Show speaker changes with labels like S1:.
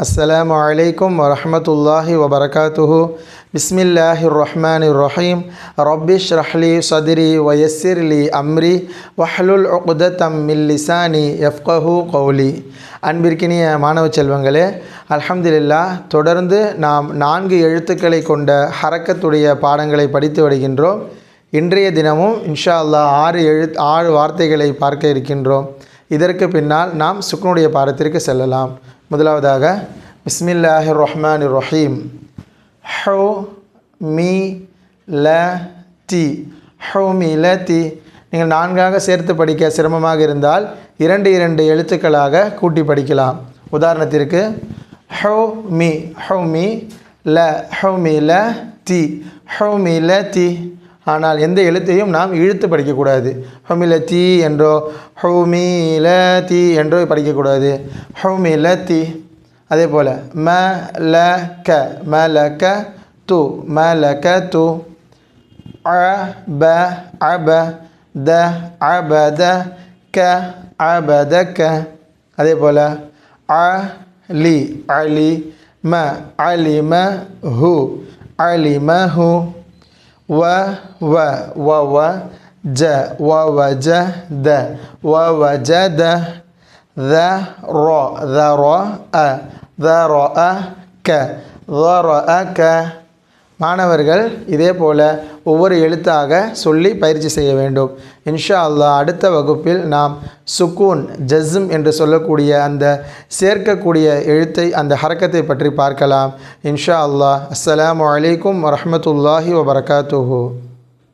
S1: السلام عليكم ورحمة الله وبركاته بسم الله الرحمن الرحيم رب اشرح لي صدري ويسر لي أمري واحلل عقدة من لساني يفقه قولي அன்பிற்கினிய மாணவ செல்வங்களே அல்ஹம்துலில்லா தொடர்ந்து நாம் நான்கு எழுத்துக்களை கொண்ட ஹரக்கத்துடைய பாடங்களை படித்து வருகின்றோம் இன்றைய தினமும் இன்ஷா அல்லாஹ் ஆறு எழு ஆறு வார்த்தைகளை பார்க்க இருக்கின்றோம் இதற்கு பின்னால் நாம் சுக்னுடைய பாடத்திற்கு செல்லலாம் முதலாவதாக பிஸ்மில்லாஹி ரஹ்மான் ரஹீம் ஹோ மீ ல தி. ஹோ மீ ல தி. நீங்கள் நான்காக சேர்த்து படிக்க சிரமமாக இருந்தால் இரண்டு இரண்டு எழுத்துக்களாக கூட்டி படிக்கலாம். உதாரணத்திற்கு ஹோ மீ. ஹோ மீ ல ஹோ மீ ல தி. ஹோ மீ ல தி. ஆனால் எந்த எழுத்தையும் நாம் இழுத்து படிக்கக்கூடாது. ஹொமில தி என்றோ ஹௌமில தி என்றோ படிக்கக்கூடாது. ஹோமிலத்தி அதே போல் ம ல க ம ல க து ம ல க து அ ப அ ப த அ ப த க அ ப த க. அதே போல் அ லி அலி ம அலி ம ஹூ அலி ம ஹூ. و و و و ج و و ج د و و ج د ذ ر ذ ر أ ذ ر أ ك ذ ر أ ك மாணவர்கள் இதே போல் ஒவ்வொரு எழுத்தாக சொல்லி பயிற்சி செய்ய வேண்டும். இன்ஷா அல்லாஹ் அடுத்த வகுப்பில் நாம் சுக்கூன் ஜஸ்ம் என்று சொல்லக்கூடிய அந்த சேர்க்கக்கூடிய எழுத்தை அந்த ஹரக்கத்தை பற்றி பார்க்கலாம். இன்ஷா அல்லாஹ் அஸ்லாம் வலைக்கம் வரமத்துல்லாஹி வபரகாத்துஹு.